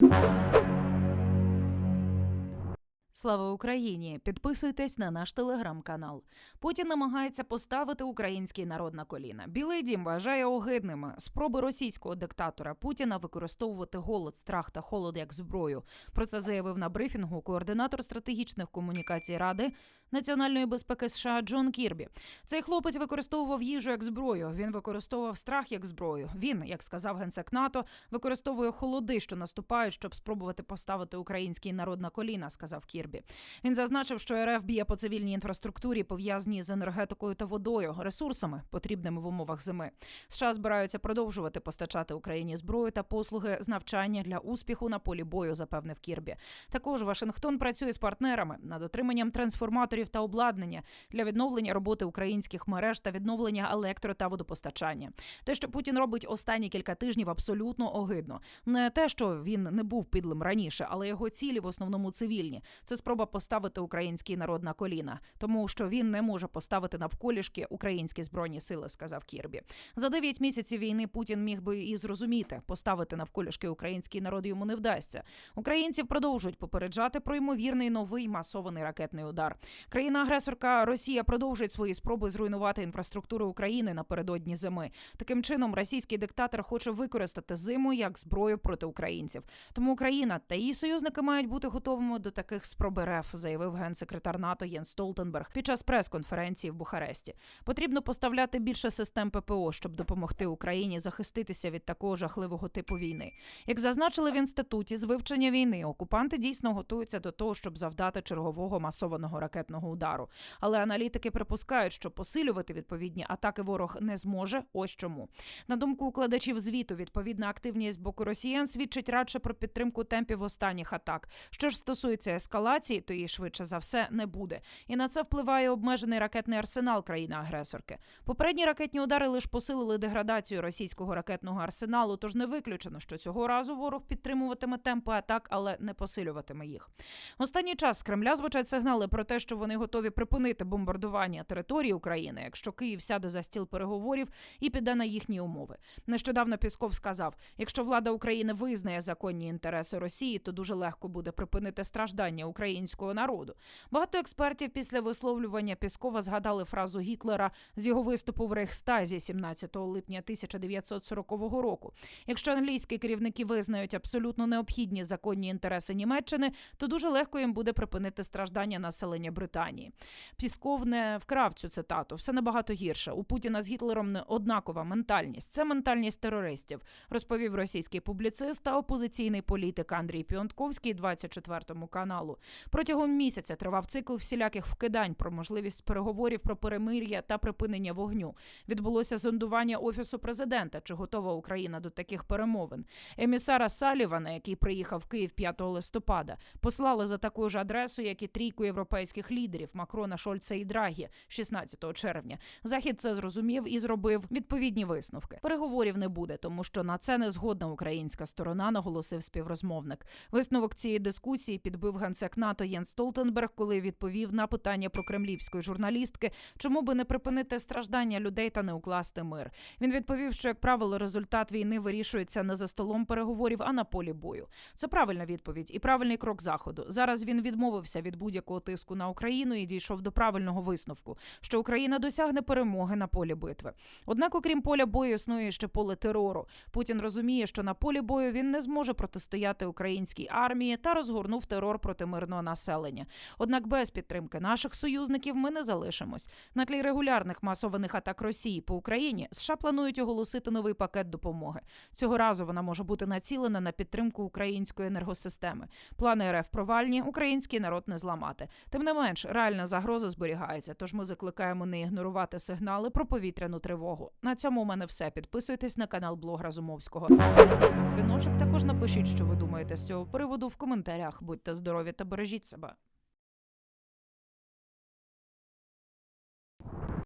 you. Слава Україні! Підписуйтесь на наш телеграм-канал. Путін намагається поставити український народ на коліна. Білий дім вважає огидними спроби російського диктатора Путіна використовувати голод, страх та холод як зброю. Про це заявив на брифінгу координатор стратегічних комунікацій Ради національної безпеки США Джон Кірбі. Цей хлопець використовував їжу як зброю. Він використовував страх як зброю. Він, як сказав генсек НАТО, використовує холоди, що наступають, щоб спробувати поставити український народ на коліна, сказав Кірбі. Він зазначив, що РФ б'є по цивільній інфраструктурі, пов'язаній з енергетикою та водою, ресурсами, потрібними в умовах зими. США збираються продовжувати постачати Україні зброю та послуги з навчання для успіху на полі бою, запевнив Кірбі. Також Вашингтон працює з партнерами над отриманням трансформаторів та обладнання для відновлення роботи українських мереж та відновлення електро та водопостачання. Те, що Путін робить останні кілька тижнів, абсолютно огидно. Не те, що він не був підлим раніше, але його цілі в основному цивільні. Це спроба поставити український народ на коліна, тому що він не може поставити навколішки українські збройні сили, сказав Кірбі. За дев'ять місяців війни Путін міг би і зрозуміти, поставити навколішки український народ йому не вдасться. Українців продовжують попереджати про ймовірний новий масований ракетний удар. Країна-агресорка Росія продовжує свої спроби зруйнувати інфраструктуру України напередодні зими. Таким чином, російський диктатор хоче використати зиму як зброю проти українців. Тому Україна та її союзники мають бути готовими до таких спроб РФ, заявив генсекретар НАТО Єнс Столтенберг під час прес-конференції в Бухаресті. Потрібно поставляти більше систем ППО, щоб допомогти Україні захиститися від такого жахливого типу війни. Як зазначили в інституті з вивчення війни, окупанти дійсно готуються до того, щоб завдати чергового масованого ракетного удару. Але аналітики припускають, що посилювати відповідні атаки ворог не зможе. Ось чому на думку укладачів звіту, відповідна активність боку росіян свідчить радше про підтримку темпів останніх атак. Що ж стосується ескалації, то її швидше за все не буде. І на це впливає обмежений ракетний арсенал країни-агресорки. Попередні ракетні удари лише посилили деградацію російського ракетного арсеналу, тож не виключено, що цього разу ворог підтримуватиме темпи атак, але не посилюватиме їх. Останній час з Кремля звучать сигнали про те, що вони готові припинити бомбардування території України, якщо Київ сяде за стіл переговорів і піде на їхні умови. Нещодавно Пісков сказав: якщо влада України визнає законні інтереси Росії, то дуже легко буде припинити страждання українського народу. Багато експертів після висловлювання Піскова згадали фразу Гітлера з його виступу в Рейхстазі 17 липня 1940 року. Якщо англійські керівники визнають абсолютно необхідні законні інтереси Німеччини, то дуже легко їм буде припинити страждання населення Британії. Пісков не вкрав цю цитату. Все набагато гірше. У Путіна з Гітлером не однакова ментальність. Це ментальність терористів, розповів російський публіцист та опозиційний політик Андрій Піонтковський 24 каналу. Протягом місяця тривав цикл всіляких вкидань про можливість переговорів про перемир'я та припинення вогню. Відбулося зондування офісу президента, чи готова Україна до таких перемовин. Емісара Салівана, який приїхав в Київ 5 листопада, послали за такою ж адресою, як і трійку європейських лідерів Макрона, Шольца і Драгі 16 червня. Захід це зрозумів і зробив відповідні висновки. Переговорів не буде, тому що на це не згодна українська сторона, наголосив співрозмовник. Висновок цієї дискусії підбив генсек НАТО Єнс Столтенберг, коли відповів на питання про кремлівської журналістки, чому би не припинити страждання людей та не укласти мир. Він відповів, що як правило результат війни вирішується не за столом переговорів, а на полі бою. Це правильна відповідь і правильний крок заходу. Зараз він відмовився від будь-якого тиску на Україну і дійшов до правильного висновку, що Україна досягне перемоги на полі битви. Однак, окрім поля бою, існує ще поле терору. Путін розуміє, що на полі бою він не зможе протистояти українській армії та розгорнув терор проти мирного населення. Однак без підтримки наших союзників ми не залишимось. На тлі регулярних масованих атак Росії по Україні США планують оголосити новий пакет допомоги. Цього разу вона може бути націлена на підтримку української енергосистеми. Плани РФ провальні, український народ не зламати. Тим не менш, реальна загроза зберігається. Тож ми закликаємо не ігнорувати сигнали про повітряну тривогу. На цьому у мене все. Підписуйтесь на канал Блог Разумовського. Дзвіночок також напишіть, що ви думаєте з цього приводу в коментарях. Будьте здорові та бережіть себе.